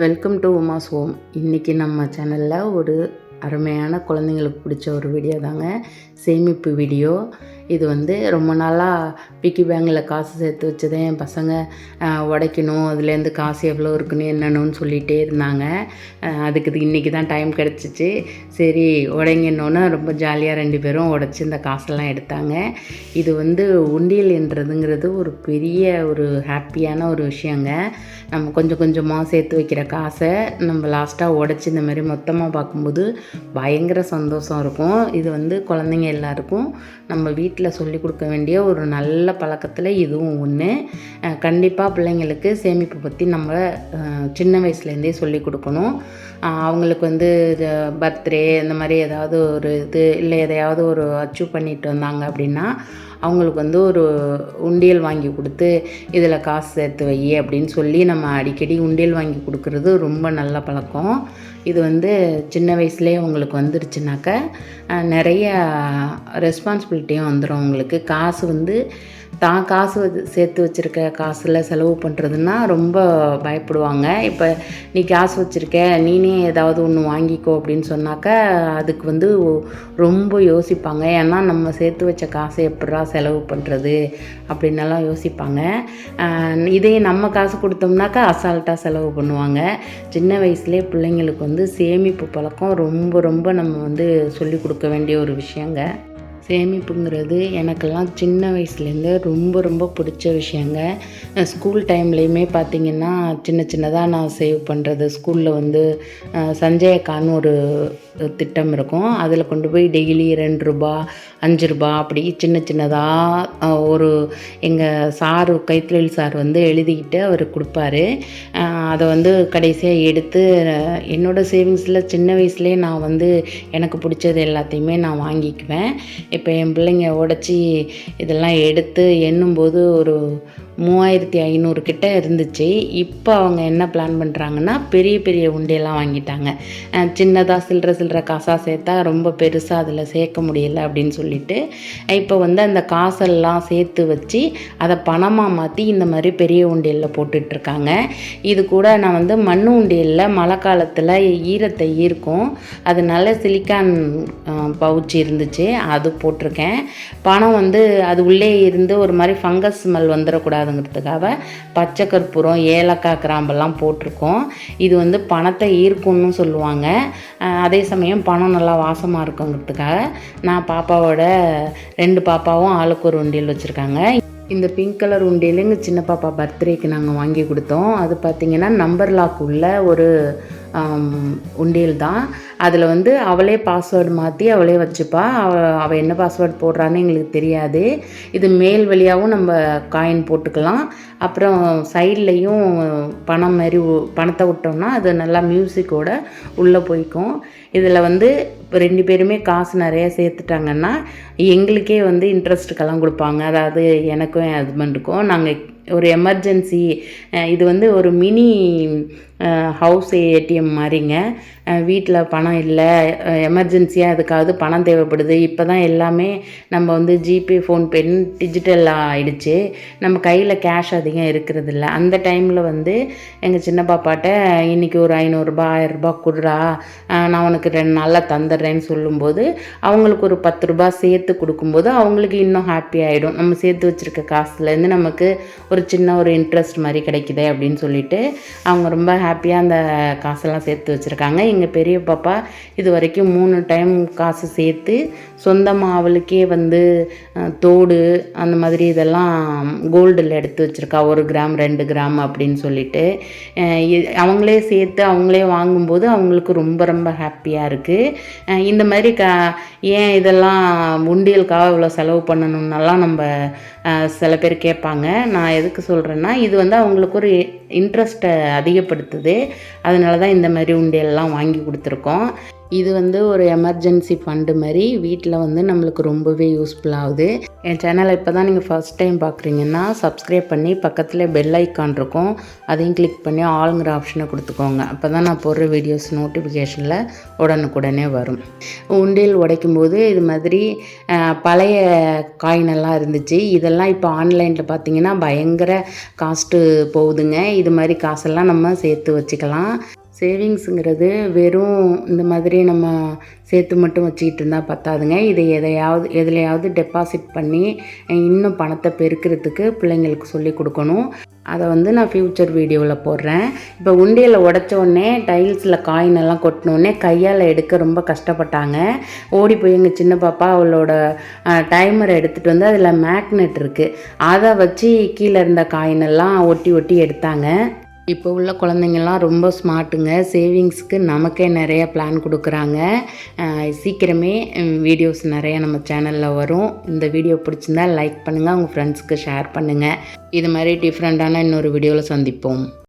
Welcome to Uma's home இன்றைக்கி நம்ம சேனலில் ஒரு அருமையான குழந்தைங்களுக்கு பிடிச்ச ஒரு வீடியோ தாங்க. சேமிப்பு வீடியோ இது வந்து ரொம்ப நாளாக பிக்கி பேங்கில் காசு சேர்த்து வச்சதே என் பசங்க உடைக்கணும். அதுலேருந்து காசு எவ்வளோ இருக்குன்னு என்னென்னு சொல்லிகிட்டே இருந்தாங்க. அதுக்கு இது இன்றைக்கி தான் டைம் கிடச்சிச்சு. சரி உடைங்கன்னொன்னே ரொம்ப ஜாலியாக ரெண்டு பேரும் உடச்சி இந்த காசெல்லாம் எடுத்தாங்க. இது வந்து உண்டியல் என்றதுங்கிறது ஒரு பெரிய ஒரு ஹாப்பியான ஒரு விஷயங்க. நம்ம கொஞ்சம் கொஞ்சமாக சேர்த்து வைக்கிற காசை நம்ம லாஸ்ட்டாக உடச்சி இந்த மாதிரி மொத்தமாக பார்க்கும்போது பயங்கர சந்தோஷம் இருக்கும். இது வந்து குழந்தைங்க எல்லாருக்கும் நம்ம வீட்டில் சொல்லி கொடுக்க வேண்டிய ஒரு நல்ல பழக்கத்தில் இதுவும் ஒன்று கண்டிப்பாக பிள்ளைங்களுக்கு சேமிப்பு பற்றி நம்ம சின்ன வயசுலேருந்தே சொல்லி கொடுக்கணும். அவங்களுக்கு வந்து பர்த்டே இந்த மாதிரி ஏதாவது ஒரு இது இல்லை எதையாவது ஒரு அச்சீவ் பண்ணிட்டு வந்தாங்க அப்படின்னா அவங்களுக்கு வந்து ஒரு உண்டியல் வாங்கி கொடுத்து இதில் காசு சேர்த்து வை அப்படின்னு சொல்லி நம்ம அடிக்கடி உண்டியல் வாங்கி கொடுக்கறது ரொம்ப நல்ல பழக்கம். இது வந்து சின்ன வயசுலேயே உங்களுக்கு வந்துருச்சுனாக்க நிறைய ரெஸ்பான்சிபிலிட்டியும் வந்துடும் அவங்களுக்கு காசு வந்து தான் காசு வச்சு சேர்த்து வச்சுருக்க காசில் செலவு பண்ணுறதுன்னா ரொம்ப பயப்படுவாங்க. இப்போ நீ காசு வச்சுருக்க நீனே ஏதாவது ஒன்று வாங்கிக்கோ அப்படின்னு சொன்னாக்கா அதுக்கு வந்து ரொம்ப யோசிப்பாங்க. ஏன்னா நம்ம சேர்த்து வச்ச காசை எப்படா செலவு பண்ணுறது அப்படின்னெல்லாம் யோசிப்பாங்க. இதே நம்ம காசு கொடுத்தோம்னாக்கா அசால்ட்டாக செலவு பண்ணுவாங்க. சின்ன வயசுலேயே பிள்ளைங்களுக்கு வந்து சேமிப்பு பழக்கம் ரொம்ப ரொம்ப நம்ம வந்து சொல்லிக் கொடுக்க வேண்டிய ஒரு விஷயங்க. சேமிப்புங்கிறது எனக்கெல்லாம் சின்ன வயசுலேருந்து ரொம்ப ரொம்ப பிடிச்ச விஷயங்க. ஸ்கூல் டைம்லேயுமே பார்த்திங்கன்னா சின்ன சின்னதாக நான் சேவ் பண்ணுறது ஸ்கூலில் வந்து சஞ்சய சஞ்சய் ஒரு திட்டம் இருக்கும் அதில் கொண்டு போய் டெய்லி ரெண்டு ரூபா அஞ்சு ரூபா அப்படி சின்ன சின்னதாக ஒரு எங்கள் சாரு கைத்தொழில் சார் வந்து எழுதிக்கிட்டு அவர் கொடுப்பாரு. அதை வந்து கடைசியாக எடுத்து என்னோடய சேவிங்ஸில் சின்ன வயசுலேயே நான் வந்து எனக்கு பிடிச்சது எல்லாத்தையுமே நான் வாங்கிக்குவேன். இப்போ என் பிள்ளைங்க உடச்சி இதெல்லாம் எடுத்து எண்ணும்போது ஒரு மூவாயிரத்தி ஐநூறு கிட்ட இருந்துச்சு. இப்போ அவங்க என்ன பிளான் பண்ணுறாங்கன்னா பெரிய பெரிய உண்டியெல்லாம் வாங்கிட்டாங்க. சின்னதாக சில்லற சில்லற காசாக சேர்த்தா ரொம்ப பெருசாக அதில் சேர்க்க முடியல அப்படின்னு சொல்லிட்டு இப்போ வந்து அந்த காசெல்லாம் சேர்த்து வச்சு அதை பணமாக மாற்றி இந்த மாதிரி பெரிய உண்டியலில் போட்டுட்ருக்காங்க இது கூட நான் வந்து மண் உண்டியலில் மழை காலத்தில் ஈரத்தை ஈர்க்கும். அதனால சிலிக்கான் பவுச் இருந்துச்சு அது போட்டிருக்கேன். பணம் வந்து அது உள்ளே இருந்து ஒரு மாதிரி ஃபங்கஸ் ஸ்மெல் வந்துடக்கூடாது வந்துடக்கூடாதுங்கிறதுக்காக பச்சை கற்பூரம் ஏலக்காய் கிராம்பெல்லாம் போட்டிருக்கோம். இது வந்து பணத்தை ஈர்க்கும்னு சொல்லுவாங்க. அதே சமயம் பணம் நல்லா வாசமாக இருக்குங்கிறதுக்காக நான் பாப்பாவோட ரெண்டு பாப்பாவும் ஆளுக்கு ஒரு உண்டியல் வச்சுருக்காங்க. இந்த பிங்க் கலர் உண்டியல் எங்கள் சின்ன பாப்பா பர்த்டேக்கு நாங்கள் வாங்கி கொடுத்தோம். அது பார்த்திங்கன்னா நம்பர் லாக் உள்ள ஒரு உண்டியல் தான். அதில் வந்து அவளே பாஸ்வேர்டு மாற்றி அவளே வச்சுப்பா. அவ அவள் என்ன பாஸ்வேர்டு போடுறான்னு எங்களுக்கு தெரியாது. இது மேல் வழியாகவும் நம்ம காயின் போட்டுக்கலாம். அப்புறம் சைட்லேயும் பணம் மாதிரி பணத்தை விட்டோம்னா அது நல்லா மியூசிக்கோட உள்ளே போய்க்கும். இதில் வந்து இப்போ ரெண்டு பேருமே காசு நிறைய சேர்த்துட்டாங்கன்னா எங்களுக்கே வந்து இன்ட்ரெஸ்ட்டுக்கெல்லாம் கொடுப்பாங்க. அதாவது எனக்கும் என் ஹஸ்பண்டுக்கும் நாங்கள் ஒரு எமர்ஜென்சி இது வந்து ஒரு மினி ஹவுஸ் ஏடிஎம் மாதிரிங்க. வீட்டில் பணம் இல்லை. எமர்ஜென்சியாக அதுக்காவது பணம் தேவைப்படுது. இப்போ தான் எல்லாமே நம்ம வந்து ஜிபே ஃபோன்பேன்னு டிஜிட்டல் ஆகிடுச்சு நம்ம கையில் கேஷ் அதிகம் இருக்கிறது இல்லை அந்த டைமில் வந்து எங்கள் சின்ன பாப்பாட்ட இன்றைக்கி ஒரு ஐநூறுரூபா ஆயிரரூபா கொடுறா நான் உனக்கு ரெண்டு நாளில் தந்துடுறேன்னு சொல்லும்போது அவங்களுக்கு ஒரு பத்து ரூபா சேர்த்து கொடுக்கும்போது அவங்களுக்கு இன்னும் ஹாப்பி ஆகிடும் நம்ம சேர்த்து வச்சுருக்க காசுலேருந்து நமக்கு ஒரு ஒரு சின்ன ஒரு இன்ட்ரெஸ்ட் மாதிரி கிடைக்குதே அப்படின்னு சொல்லிட்டு அவங்க ரொம்ப ஹாப்பியாக அந்த காசெல்லாம் சேர்த்து வச்சுருக்காங்க. எங்கள் பெரிய பாப்பா இது வரைக்கும் மூணு டைம் காசு சேர்த்து சொந்தமாக அவளுக்கே வந்து தோடு அந்த மாதிரி இதெல்லாம் கோல்டில் எடுத்து வச்சுருக்கா. ஒரு கிராம் ரெண்டு கிராம் அப்படின்னு சொல்லிட்டு. அவங்களே சேர்த்து அவங்களே வாங்கும்போது அவங்களுக்கு ரொம்ப ரொம்ப ஹாப்பியாக இருக்குது இந்த மாதிரி க ஏன் இதெல்லாம் உண்டியலுக்காக இவ்வளோ செலவு பண்ணணும்னெல்லாம் நம்ம சில பேர் கேட்பாங்க. நான் எதுக்கு சொல்கிறேன்னா இது வந்து அவங்களுக்கு ஒரு இன்ட்ரெஸ்ட்டை அதிகப்படுத்துது. அதனால தான் இந்த மாதிரி உண்டியெல்லாம் வாங்கி கொடுத்துருக்கோம். இது வந்து ஒரு எமர்ஜென்சி ஃபண்டு மாதிரி வீட்டில் வந்து நம்மளுக்கு ரொம்பவே யூஸ்ஃபுல் ஆகுது. என் சேனலை இப்போ தான் நீங்கள் ஃபஸ்ட் டைம் பார்க்குறீங்கன்னா சப்ஸ்கிரைப் பண்ணி பக்கத்தில் பெல் ஐக்கான் இருக்கும். அதையும் கிளிக் பண்ணி ஆளுங்கிற ஆப்ஷனை கொடுத்துக்கோங்க. அப்போ தான் நான் போடுற வீடியோஸ் நோட்டிஃபிகேஷனில் உடனுக்குடனே வரும். உண்டியல் உடைக்கும் போது இது மாதிரி பழைய காயின் எல்லாம் இருந்துச்சு. இதெல்லாம் இப்போ ஆன்லைனில் பார்த்தீங்கன்னா பயங்கர காஸ்ட்டு போகுதுங்க. இது மாதிரி காசெல்லாம் நம்ம சேர்த்து வச்சுக்கலாம். சேவிங்ஸுங்கிறது வெறும் இந்த மாதிரி நம்ம சேர்த்து மட்டும் வச்சுக்கிட்டு இருந்தால் பத்தாதுங்க. இதை எதையாவது எதுலையாவது டெபாசிட் பண்ணி இன்னும் பணத்தை பெருக்கிறதுக்கு பிள்ளைங்களுக்கு சொல்லி கொடுக்கணும். அதை வந்து நான் ஃப்யூச்சர் வீடியோவில் போடுறேன். இப்போ உண்டியில் உடச்ச உடனே டைல்ஸில் காயின் எல்லாம் கொட்டினோடனே கையால் எடுக்க ரொம்ப கஷ்டப்பட்டாங்க. ஓடி போய் எங்கள் சின்ன பாப்பா அவளோட டைமரை எடுத்துகிட்டு வந்து அதில் மேக்னெட் இருக்குது அதை வச்சு கீழே இருந்த காயின் எல்லாம் ஒட்டி ஒட்டி எடுத்தாங்க. இப்போ உள்ள குழந்தைங்கள்லாம் ரொம்ப ஸ்மார்ட்டுங்க சேவிங்ஸ்க்கு நமக்கே நிறைய பிளான் கொடுக்குறாங்க. சீக்கிரமே வீடியோஸ் நிறைய நம்ம சேனலில் வரும். இந்த வீடியோ பிடிச்சிருந்தா லைக் பண்ணுங்கள் உங்கள் ஃப்ரெண்ட்ஸ்க்கு ஷேர் பண்ணுங்கள் இது மாதிரி டிஃப்ரெண்ட்டான இன்னொரு வீடியோவில் சந்திப்போம்.